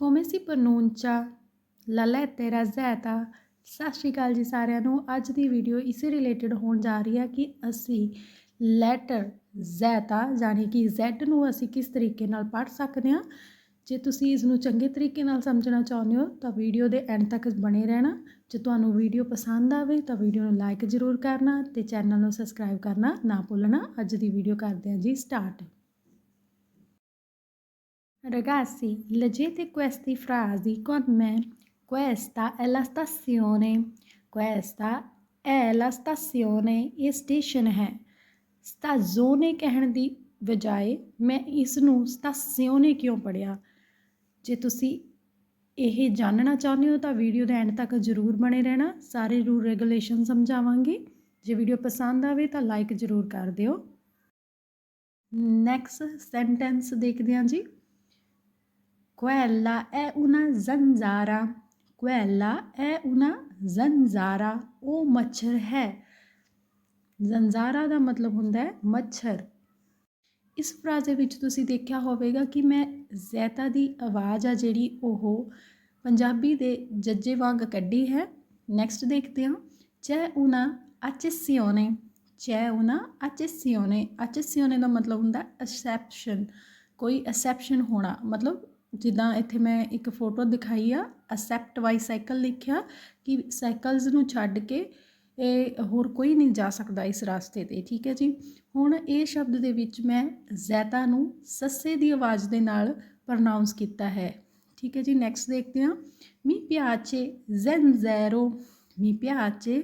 Come ਪਨੂੰਚਾ pronuncia? La lettera Z? ਸਤਿ ਸ਼੍ਰੀ ਅਕਾਲ ਜੀ ਸਾਰਿਆਂ ਨੂੰ ਅੱਜ ਦੀ ਵੀਡੀਓ ਇਸੇ ਰਿਲੇਟਡ ਹੋਣ ਜਾ ਰਹੀ ਹੈ ਕਿ ਅਸੀਂ ਲੈਟਰ ਜ਼ੈਤਾ ਯਾਨੀ ਕਿ Z ਨੂੰ ਅਸੀਂ ਕਿਸ ਤਰੀਕੇ ਨਾਲ ਪੜ੍ਹ ਸਕਦੇ ਹਾਂ? ਜੇ ਤੁਸੀਂ ਇਸ ਨੂੰ ਚੰਗੇ ਤਰੀਕੇ ਨਾਲ ਸਮਝਣਾ ਚਾਹੁੰਦੇ ਹੋ, ਤਾਂ ਵੀਡੀਓ ਦੇ ਐਂਡ ਤੱਕ ਬਣੇ ਰਹਿਣਾ। ਜੇ ਤੁਹਾਨੂੰ ਵੀਡੀਓ ਪਸੰਦ ਆਵੇ, ਤਾਂ ਵੀਡੀਓ ਨੂੰ ਲਾਈਕ ਜ਼ਰੂਰ ਕਰਨਾ ਤੇ ਚੈਨਲ ਨੂੰ ਸਬਸਕ੍ਰਾਈਬ ਕਰਨਾ ਨਾ ਭੁੱਲਣਾ। ਅੱਜ ਦੀ ਵੀਡੀਓ ਕਰਦੇ ਹਾਂ ਜੀ start Ragazzi, leggete queste frasi con me. Questa è la stazione. Questa è la stazione. ਇਹ ਸਟੇਸ਼ਨ ਹੈ ਸਟਾਜ਼ੋਨੇ ਕਹਿਣ ਦੀ ਬਜਾਏ ਮੈਂ ਇਸ ਨੂੰ ਸਟਾਸਿਓਨੇ ਕਿਉਂ ਪੜਿਆ ਜੇ ਤੁਸੀਂ ਇਹ ਜਾਣਨਾ ਚਾਹੁੰਦੇ ਹੋ ਤਾਂ ਵੀਡੀਓ ਦੇ ਐਂਡ ਤੱਕ ਜ਼ਰੂਰ ਬਣੇ ਰਹਿਣਾ ਸਾਰੇ ਰੂਲ ਰੈਗੂਲੇਸ਼ਨ ਸਮਝਾਵਾਂਗੇ ਜੇ ਵੀਡੀਓ ਪਸੰਦ ਆਵੇ ਤਾਂ ਲਾਈਕ ਜ਼ਰੂਰ ਕਰ ਦਿਓ ਨੈਕਸਟ ਸੈਂਟੈਂਸ ਦੇਖਦੇ ਹਾਂ ਜੀ Quella è una zanzara. Quella è una zanzara. ਉਹ ਮੱਛਰ ਹੈ ਜ਼ੰਜ਼ਾਰਾ ਦਾ ਮਤਲਬ ਹੁੰਦਾ ਹੈ ਮੱਛਰ। ਇਸ ਫਰਾਜ਼ੇ ਵਿੱਚ ਤੁਸੀਂ ਦੇਖਿਆ ਹੋਵੇਗਾ ਕਿ ਮੈਂ ਜ਼ੈਤਾ ਦੀ ਆਵਾਜ਼ ਆ ਜਿਹੜੀ ਉਹ ਪੰਜਾਬੀ ਦੇ ਜੱਜੇ ਵਾਂਗ ਕੱਢੀ ਹੈ। ਨੈਕਸਟ ਦੇਖਦੇ ਹਾਂ। ਚੈ ਉਨਾ ਅਚੈਸੀਓਨੇ ਚੈ ਉਨਾ ਅਚੈਸੀਓਨੇ ਅਚੈਸੀਓਨੇ ਦਾ ਮਤਲਬ ਹੁੰਦਾ ਅਸੈਪਸ਼ਨ ਕੋਈ ਅਸੈਪਸ਼ਨ ਹੋਣਾ। ਮਤਲਬ ਜਿੱਦਾਂ ਇੱਥੇ ਮੈਂ ਇੱਕ ਫੋਟੋ ਦਿਖਾਈ ਆ ਅਸੈਪਟ ਬਾਈ ਸਾਈਕਲ ਲਿਖਿਆ ਕਿ ਸਾਈਕਲਸ ਨੂੰ ਛੱਡ ਕੇ ਇਹ ਹੋਰ ਕੋਈ ਨਹੀਂ ਜਾ ਸਕਦਾ ਇਸ ਰਸਤੇ ਤੇ, ਠੀਕ ਹੈ ਜੀ? ਹੁਣ ਇਹ ਸ਼ਬਦ ਦੇ ਵਿੱਚ ਮੈਂ ਜ਼ੈਤਾ ਨੂੰ ਸੱਸੇ ਦੀ ਆਵਾਜ਼ ਦੇ ਨਾਲ ਪ੍ਰੋਨਾਂਸ ਕੀਤਾ ਹੈ, ਠੀਕ ਹੈ ਜੀ? ਨੈਕਸਟ ਦੇਖਦੇ ਹਾਂ। ਮੀ ਪਿਆਚੇ ਜ਼ੈਂਜ਼ੈਰੋ ਮੀ ਪਿਆਚੇ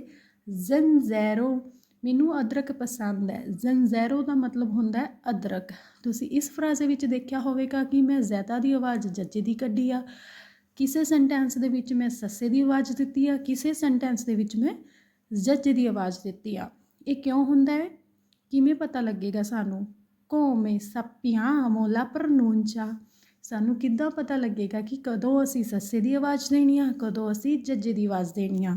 ਜ਼ੈਂਜ਼ੈਰੋ ਮੈਨੂੰ ਅਦਰਕ ਪਸੰਦ ਹੈ। ਜ਼ੰਜ਼ੈਰੋ ਦਾ ਮਤਲਬ ਹੁੰਦਾ ਹੈ ਅਦਰਕ। ਤੁਸੀਂ ਇਸ ਫਰਾਜ਼ੇ ਵਿੱਚ ਦੇਖਿਆ ਹੋਵੇਗਾ ਕਿ ਮੈਂ ਜ਼ੈਤਾ ਦੀ ਆਵਾਜ਼ ਜੱਜੇ ਦੀ ਕੱਢੀ ਆ। ਕਿਸੇ ਸੈਂਟੈਂਸ ਦੇ ਵਿੱਚ ਮੈਂ ਸੱਸੇ ਦੀ ਆਵਾਜ਼ ਦਿੱਤੀ ਆ, ਕਿਸੇ ਸੈਂਟੈਂਸ ਦੇ ਵਿੱਚ ਮੈਂ ਜੱਜੇ ਦੀ ਆਵਾਜ਼ ਦਿੱਤੀ ਆ। ਇਹ ਕਿਉਂ ਹੁੰਦਾ ਹੈ? ਕਿਵੇਂ ਪਤਾ ਲੱਗੇਗਾ ਸਾਨੂੰ? ਕੋਮੇ ਸਪਿਆਮੋ ਲਾ ਪ੍ਰਨੂncia ਸਾਨੂੰ ਕਿੱਦਾਂ ਪਤਾ ਲੱਗੇਗਾ ਕਿ ਕਦੋਂ ਅਸੀਂ ਸੱਸੇ ਦੀ ਆਵਾਜ਼ ਦੇਣੀ ਆ, ਕਦੋਂ ਅਸੀਂ ਜੱਜੇ ਦੀ ਆਵਾਜ਼ ਦੇਣੀ ਆ?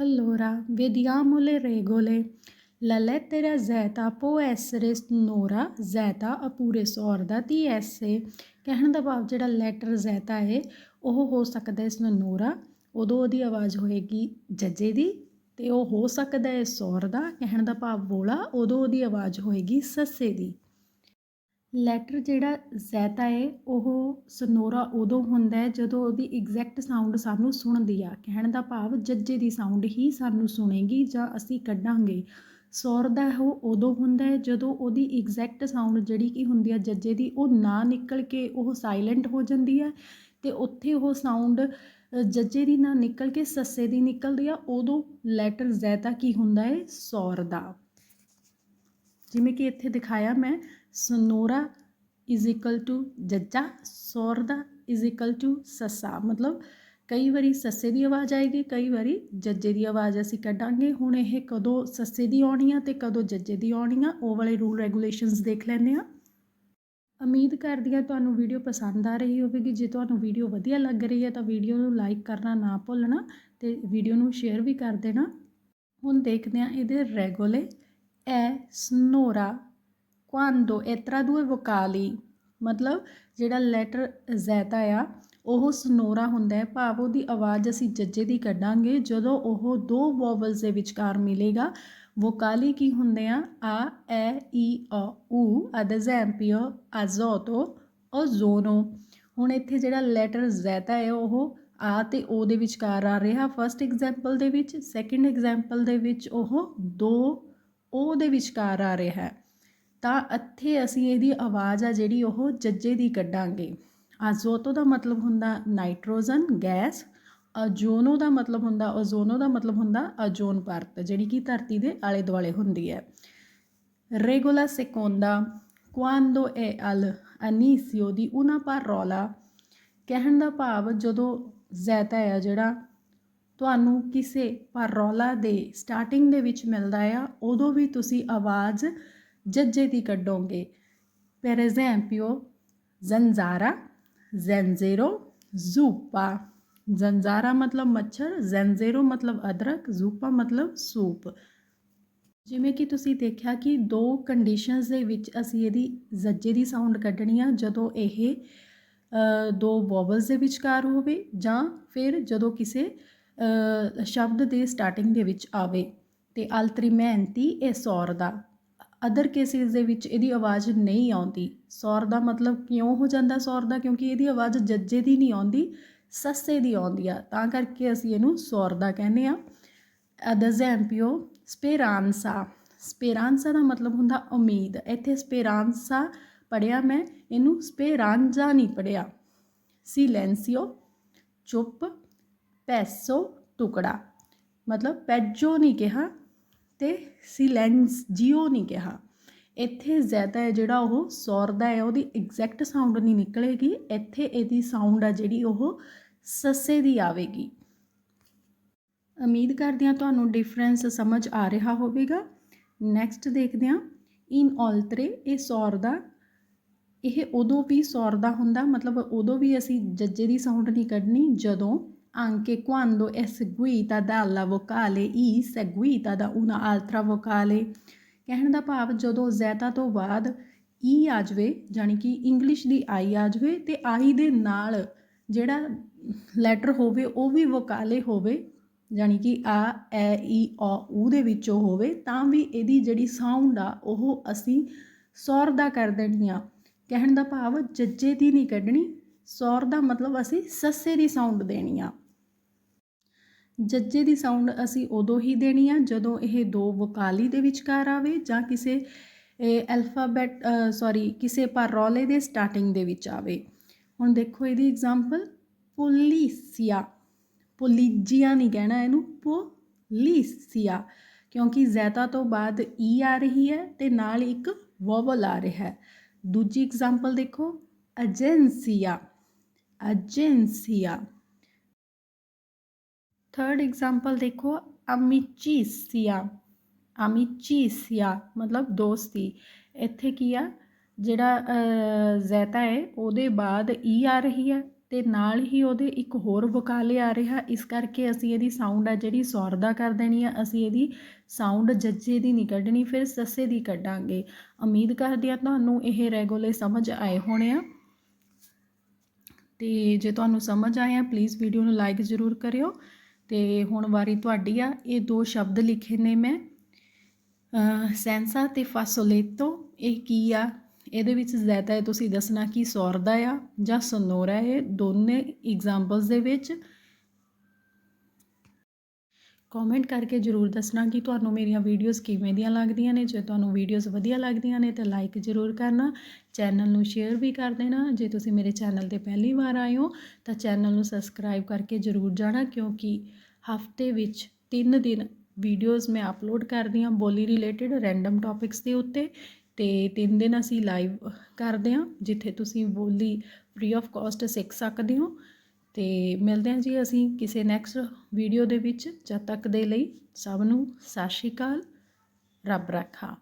Allora, vediamo le regole. La lettera Z può essere sonora, Z oppure sorda, TS ਕਹਿਣ ਦਾ ਭਾਵ ਜਿਹੜਾ ਲੈਟਰ Z ਹੈ ਉਹ ਹੋ ਸਕਦਾ ਹੈ ਸਨੋਰਾ ਉਦੋਂ ਉਹਦੀ ਆਵਾਜ਼ ਹੋਏਗੀ ਜੱਜੇ ਦੀ ਤੇ ਉਹ ਹੋ ਸਕਦਾ ਹੈ ਸੌਰ ਦਾ ਕਹਿਣ ਦਾ ਭਾਵ ਬੋਲਾ ਉਦੋਂ ਉਹਦੀ ਆਵਾਜ਼ ਹੋਏਗੀ ਸੱਸੇ ਦੀ ਲੈਟਰ ਜਿਹੜਾ ਜ਼ੈਤਾ ਹੈ ਉਹ ਸਨੋਰਾ ਉਦੋਂ ਹੁੰਦਾ ਹੈ ਜਦੋਂ ਉਹਦੀ ਐਗਜ਼ੈਕਟ ਸਾਊਂਡ ਸਾਨੂੰ ਸੁਣਦੀ ਆ। ਕਹਿਣ ਦਾ ਭਾਵ ਜੱਜੇ ਦੀ ਸਾਊਂਡ ਹੀ ਸਾਨੂੰ ਸੁਣੇਗੀ ਜਾਂ ਅਸੀਂ ਕੱਢਾਂਗੇ। ਸੌਰ ਦਾ ਉਹ ਉਦੋਂ ਹੁੰਦਾ ਹੈ ਜਦੋਂ ਉਹਦੀ ਐਗਜ਼ੈਕਟ ਸਾਊਂਡ ਜਿਹੜੀ ਕੀ ਹੁੰਦੀ ਆ ਜੱਜੇ ਦੀ, ਉਹ ਨਾ ਨਿਕਲ ਕੇ ਉਹ ਸਾਇਲੈਂਟ ਹੋ ਜਾਂਦੀ ਹੈ ਤੇ ਉੱਥੇ ਉਹ ਸਾਊਂਡ ਜੱਜੇ ਦੀ ਨਾ ਨਿਕਲ ਕੇ ਸੱਸੇ ਦੀ ਨਿਕਲਦੀ ਆ। ਉਦੋਂ ਲੈਟਰ ਜ਼ੈਤਾ ਕੀ ਹੁੰਦਾ ਹੈ? ਸੌਰ ਦਾ। ਜਿਵੇਂ ਕਿ ਇੱਥੇ ਦਿਖਾਇਆ ਮੈਂ, ਸਨੋਰਾ ਇਜ਼ ਇਕਲ ਟੂ ਜੱਜਾ ਸੌਰ ਦਾ ਇਜ਼ ਇਕਲ ਟੂ ਸੱਸਾ। ਮਤਲਬ ਕਈ ਵਾਰੀ ਸੱਸੇ ਦੀ ਆਵਾਜ਼ ਆਏਗੀ, ਕਈ ਵਾਰੀ ਜੱਜੇ ਦੀ ਆਵਾਜ਼ ਅਸੀਂ ਕੱਢਾਂਗੇ। ਹੁਣ ਇਹ ਕਦੋਂ ਸੱਸੇ ਦੀ ਆਉਣੀ ਆ ਤੇ ਕਦੋਂ ਜੱਜੇ ਦੀ ਆਉਣੀ ਆ, ਉਹ ਵਾਲੇ ਰੂਲ ਰੈਗੂਲੇਸ਼ਨਸ ਦੇਖ ਲੈਂਦੇ ਆ। ਉਮੀਦ ਕਰਦੀ ਹਾਂ ਤੁਹਾਨੂੰ ਵੀਡੀਓ ਪਸੰਦ ਆ ਰਹੀ ਹੋਵੇਗੀ। ਜੇ ਤੁਹਾਨੂੰ ਵੀਡੀਓ ਵਧੀਆ ਲੱਗ ਰਹੀ ਹੈ ਤਾਂ ਵੀਡੀਓ ਨੂੰ ਲਾਈਕ ਕਰਨਾ ਨਾ ਭੁੱਲਣਾ ਤੇ ਵੀਡੀਓ ਨੂੰ ਸ਼ੇਅਰ ਵੀ ਕਰ ਦੇਣਾ। ਹੁਣ ਦੇਖਦੇ ਹਾਂ ਇਹਦੇ ਰੈਗੂਲੇ ਐ ਸਨੋਰਾ ਕੁਆਂਦੋ ਇਹ ਤਰਾ ਦੂਏ ਵੋਕਾਲੀ ਮਤਲਬ ਜਿਹੜਾ ਲੈਟਰ ਜ਼ੈਤਾ ਆ ਉਹ ਸਨੋਰਾ ਹੁੰਦਾ ਹੈ ਭਾਵ ਉਹਦੀ ਆਵਾਜ਼ ਅਸੀਂ ਜੱਜੇ ਦੀ ਕੱਢਾਂਗੇ ਜਦੋਂ ਉਹ ਦੋ ਵੋਵਲਸ ਦੇ ਵਿਚਕਾਰ ਮਿਲੇਗਾ ਵੋਕਾਲੀ ਕੀ ਹੁੰਦੇ ਆ ਆ ਐ ਈ ਅ ਊ ad esempio azoto ozono ਹੁਣ ਇੱਥੇ ਜਿਹੜਾ ਲੈਟਰ ਜ਼ੈਤਾ ਹੈ ਉਹ ਆ ਤੇ ਉਹ ਦੇ ਵਿਚਕਾਰ ਆ ਰਿਹਾ ਫਰਸਟ ਐਗਜ਼ਾਮਪਲ ਦੇ ਵਿੱਚ ਸੈਕੰਡ ਐਗਜ਼ਾਮਪਲ ਦੇ ਵਿੱਚ ਉਹ ਦੋ ਓ ਦੇ ਵਿਚਕਾਰ ਆ ਰਿਹਾ ਹੈ। ਤਾਂ ਇੱਥੇ ਅਸੀਂ ਇਹਦੀ ਆਵਾਜ਼ ਆ ਜਿਹੜੀ ਉਹ ਜੱਜੇ ਦੀ ਕੱਢਾਂਗੇ। ਆਜ਼ੋਤੋ ਦਾ ਮਤਲਬ ਹੁੰਦਾ ਨਾਈਟ੍ਰੋਜਨ, ਗੈਸ। ਅਜੋਨੋ ਦਾ ਮਤਲਬ ਹੁੰਦਾ ਓਜ਼ੋਨੋ ਦਾ ਮਤਲਬ ਹੁੰਦਾ ਅਜੋਨ ਪਰਤ, ਜਿਹੜੀ ਕਿ ਧਰਤੀ ਦੇ ਆਲੇ ਦੁਆਲੇ ਹੁੰਦੀ ਹੈ। regola seconda quando è al inizio di una parola ਕਹਿਣ ਦਾ ਭਾਵ ਜਦੋਂ ਜ਼ੈਤਾ ਹੈ ਜਿਹੜਾ ਤੁਹਾਨੂੰ ਕਿਸੇ parola ਦੇ ਸਟਾਰਟਿੰਗ ਦੇ ਵਿੱਚ ਮਿਲਦਾ ਆ, ਉਦੋਂ ਵੀ ਤੁਸੀਂ ਆਵਾਜ਼ ਜੱਜੇ ਦੀ ਕੱਢੋਗੇ। Per esempio zanzara zenzero zuppa ਜ਼ੰਜ਼ਾਰਾ ਮਤਲਬ ਮੱਛਰ ਜ਼ੈਂਜ਼ੇਰੋ ਮਤਲਬ ਅਦਰਕ ਜ਼ੂਪਾ ਮਤਲਬ ਸੂਪ। ਜਿਵੇਂ ਕਿ ਤੁਸੀਂ ਦੇਖਿਆ ਕਿ ਦੋ ਕੰਡੀਸ਼ਨਸ ਦੇ ਵਿੱਚ ਅਸੀਂ ਇਹਦੀ ਜ਼ੱਜੇ ਦੀ ਸਾਊਂਡ ਕੱਢਣੀ ਆ, ਜਦੋਂ ਇਹ ਦੋ ਵੋਵਲਸ ਦੇ ਵਿਚਕਾਰ ਹੋਵੇ ਜਾਂ ਫਿਰ ਜਦੋਂ ਕਿਸੇ ਸ਼ਬਦ ਦੇ ਸਟਾਰਟਿੰਗ ਦੇ ਵਿੱਚ ਆਵੇ ਤੇ ਇਹ ਸੌਰ ਦਾ। ਅਦਰ ਕੇਸਿਸ ਦੇ ਵਿੱਚ ਇਹਦੀ ਆਵਾਜ਼ ਨਹੀਂ ਆਉਂਦੀ। ਸੌਰ ਦਾ ਮਤਲਬ ਕਿਉਂ ਹੋ ਜਾਂਦਾ ਸੌਰ ਦਾ? ਕਿਉਂਕਿ ਇਹਦੀ ਆਵਾਜ਼ ਜੱਜੇ ਦੀ ਨਹੀਂ ਆਉਂਦੀ, ਸੱਸੇ ਦੀ ਆਉਂਦੀ ਆ। ਤਾਂ ਕਰਕੇ ਅਸੀਂ ਇਹਨੂੰ ਸੌਰ ਦਾ ਕਹਿੰਦੇ ਆ। ad ਸਪੇਰਾਂਸਾ। ਸਪੇਰਾਂਸਾ ਦਾ ਮਤਲਬ ਹੁੰਦਾ ਉਮੀਦ। ਇੱਥੇ ਸਪੇਰਾਂਸਾ ਪੜਿਆ ਮੈਂ, ਇਹਨੂੰ ਸਪੇਰਾਂਜਾ ਨਹੀਂ ਪੜਿਆ silenzio ਚੁੱਪ ਪੈਸੋ ਟੁਕੜਾ। ਮਤਲਬ ਪੈਜੋ ਨਹੀਂ ਕਿਹਾ ਤੇ ਸਿਲੈਂਜੀਓ ਨਹੀਂ ਕਿਹਾ। ਇੱਥੇ ਜ਼ਿਆਦਾ ਹੈ ਜਿਹੜਾ ਉਹ ਸੌਰ ਦਾ ਹੈ, ਉਹਦੀ ਐਗਜ਼ੈਕਟ ਸਾਊਂਡ ਨਹੀਂ ਨਿਕਲੇਗੀ। ਇੱਥੇ ਇਹਦੀ ਸਾਊਂਡ ਆ ਜਿਹੜੀ ਉਹ ਸੱਸੇ ਦੀ ਆਵੇਗੀ। ਉਮੀਦ ਕਰਦੇ ਹਾਂ ਤੁਹਾਨੂੰ ਡਿਫਰੈਂਸ ਸਮਝ ਆ ਰਿਹਾ ਹੋਵੇਗਾ। ਨੈਕਸਟ ਦੇਖਦੇ ਹਾਂ। ਇਨ ਆਲਟਰੇ ਇਹ ਸੌਰ ਦਾ ਇਹ ਉਦੋਂ ਵੀ ਸੌਰ ਦਾ ਹੁੰਦਾ, ਮਤਲਬ ਉਦੋਂ ਵੀ ਅਸੀਂ ਜੱਜੇ ਦੀ ਸਾਊਂਡ ਨਹੀਂ ਕੱਢਣੀ, ਜਦੋਂ anche quando è seguita dalla vocale i, seguita da una altra vocale. ਕਹਿਣ ਦਾ ਭਾਵ ਜਦੋਂ ਜ਼ੈਤਾ ਤੋਂ ਬਾਅਦ ਈ ਆ ਜਾਵੇ ਜਾਨੀ ਕਿ ਇੰਗਲਿਸ਼ ਦੀ ਆਈ ਆ ਜਾਵੇ ਤੇ ਆਈ ਦੇ ਨਾਲ ਜਿਹੜਾ ਲੈਟਰ ਹੋਵੇ ਉਹ ਵੀ ਵੋਕਾਲੇ ਹੋਵੇ ਜਾਨੀ ਕਿ ਆ ਐ ਈ ਔ ਊ ਦੇ ਵਿੱਚੋਂ ਹੋਵੇ ਤਾਂ ਵੀ ਇਹਦੀ ਜਿਹੜੀ ਸਾਊਂਡ ਆ ਉਹ ਅਸੀਂ ਸੌਰ ਦਾ ਕਰ ਦੇਣੀ ਆ ਕਹਿਣ ਦਾ ਭਾਵ ਜੱਜੇ ਦੀ ਨਹੀਂ ਕੱਢਣੀ ਸੌਰ ਦਾ ਮਤਲਬ ਅਸੀਂ ਸੱਸੇ ਦੀ ਸਾਊਂਡ ਦੇਣੀ ਆ ਜੱਜੇ ਦੀ ਸਾਊਂਡ ਅਸੀਂ ਉਦੋਂ ਹੀ ਦੇਣੀ ਆ, ਜਦੋਂ ਇਹ ਦੋ ਵਕਾਲੀ ਦੇ ਵਿਚਕਾਰ ਆਵੇ ਜਾਂ ਕਿਸੇ ਐਲਫਾਬੈਟ ਸੌਰੀ ਕਿਸੇ ਪਾਰੋਲੇ ਦੇ ਸਟਾਰਟਿੰਗ ਦੇ ਵਿੱਚ ਆਵੇ। ਹੁਣ ਦੇਖੋ ਇਹਦੀ ਐਗਜ਼ਾਮਪਲ ਪੁਲੀਸੀਆ। ਪੁਲੀਜੀਆ ਨਹੀਂ ਕਹਿਣਾ ਇਹਨੂੰ, ਪੁਲੀਸੀਆ। ਕਿਉਂਕਿ ਜ਼ੈਤਾ ਤੋਂ ਬਾਅਦ ਈ ਆ ਰਹੀ ਹੈ ਤੇ ਨਾਲ ਇੱਕ ਵੋਵਲ ਆ ਰਿਹਾ ਹੈ। ਦੂਜੀ ਐਗਜ਼ਾਮਪਲ ਦੇਖੋ ਏਜੰਸੀਆ ਏਜੰਸੀਆ ਥਰਡ ਐਗਜ਼ਾਮਪਲ ਦੇਖੋ ਅਮਿਚੀਸੀਆ ਅਮਿਚੀਸੀਆ ਮਤਲਬ ਦੋਸਤੀ ਇੱਥੇ ਕੀ ਆ ਜਿਹੜਾ ਜ਼ੈਤਾ ਹੈ ਉਹਦੇ ਬਾਅਦ ਈ ਆ ਰਹੀ ਹੈ ਤੇ ਨਾਲ ਹੀ ਉਹਦੇ ਇੱਕ ਹੋਰ ਵੋਕਾਲੇ ਆ ਰਿਹਾ ਇਸ ਕਰਕੇ ਅਸੀਂ ਇਹਦੀ ਸਾਊਂਡ ਆ ਜਿਹੜੀ ਸੌਰਦਾ ਕਰ ਦੇਣੀ ਆ ਅਸੀਂ ਇਹਦੀ ਸਾਊਂਡ ਜੱਜੇ ਦੀ ਨਹੀਂ ਕੱਢਣੀ ਫਿਰ ਸੱਸੇ ਦੀ ਕੱਢਾਂਗੇ ਉਮੀਦ ਕਰਦੇ ਆ ਤੁਹਾਨੂੰ ਇਹ ਰੈਗੂਲੇ ਸਮਝ ਆਏ ਹੋਣੇ ਆ ਤੇ ਜੇ ਤੁਹਾਨੂੰ ਸਮਝ ਆਇਆ ਪਲੀਜ਼ ਵੀਡੀਓ ਨੂੰ ਲਾਈਕ ਜ਼ਰੂਰ ਕਰਿਓ ਤੇ ਹੁਣ ਵਾਰੀ ਤੁਹਾਡੀ ਆ, ਇਹ ਦੋ ਸ਼ਬਦ ਲਿਖੇ ਨੇ ਮੈਂ। ਸੈਂਸਾ ਤੇ ਫਾਸੋਲੇਟੋ ਇਹ ਕੀ ਆ? ਇਹਦੇ ਵਿੱਚ ਜ਼ਿਆਦਾ ਹੈ ਤੁਸੀਂ ਦੱਸਣਾ ਕਿ ਸੌਰਦਾ ਆ ਜਾਂ ਸਨੋਰਾ ਹੈ ਦੋਨੇ ਐਗਜ਼ਾਮਪਲਸ ਦੇ ਵਿੱਚ। ਕਮੈਂਟ ਕਰਕੇ ਜਰੂਰ ਦੱਸਣਾ ਕਿ ਤੁਹਾਨੂੰ ਮੇਰੀਆਂ ਵੀਡੀਓਜ਼ ਕਿਵੇਂ ਦੀਆਂ ਲੱਗਦੀਆਂ ਨੇ। ਜੇ ਤੁਹਾਨੂੰ ਵੀਡੀਓਜ਼ ਵਧੀਆ ਲੱਗਦੀਆਂ ਨੇ ਤਾਂ ਲਾਈਕ ਜ਼ਰੂਰ ਕਰਨਾ। ਚੈਨਲ ਨੂੰ ਸ਼ੇਅਰ ਵੀ ਕਰ ਦੇਣਾ। ਜੇ ਤੁਸੀਂ ਮੇਰੇ ਚੈਨਲ ਤੇ ਪਹਿਲੀ ਵਾਰ ਆਏ ਹੋ, ਤਾਂ ਚੈਨਲ ਨੂੰ ਸਬਸਕ੍ਰਾਈਬ ਕਰਕੇ ਜਰੂਰ ਜਾਣਾ, ਕਿਉਂਕਿ ਹਫ਼ਤੇ ਵਿੱਚ 3 ਦਿਨ ਵੀਡੀਓਜ਼ ਮੈਂ ਅਪਲੋਡ ਕਰਦੀ ਹਾਂ ਬੋਲੀ ਰਿਲੇਟਡ ਰੈਂਡਮ ਟੌਪਿਕਸ ਦੇ ਉੱਤੇ। ਤੇ ਤਿੰਨ ਦਿਨ ਅਸੀਂ ਲਾਈਵ ਕਰਦੇ ਹਾਂ, ਜਿੱਥੇ ਤੁਸੀਂ ਬੋਲੀ ਫ੍ਰੀ ਆਫ ਕਾਸਟ ਸਿੱਖ ਸਕਦੇ ਹੋ। ਤੇ ਮਿਲਦੇ ਹਾਂ ਜੀ ਅਸੀਂ ਕਿਸੇ ਨੈਕਸਟ ਵੀਡੀਓ ਦੇ ਵਿੱਚ। ਜਦ ਤੱਕ ਦੇ ਲਈ ਸਭ ਨੂੰ ਸਤਿ ਸ਼੍ਰੀ ਅਕਾਲ, ਰੱਬ ਰੱਖਾ।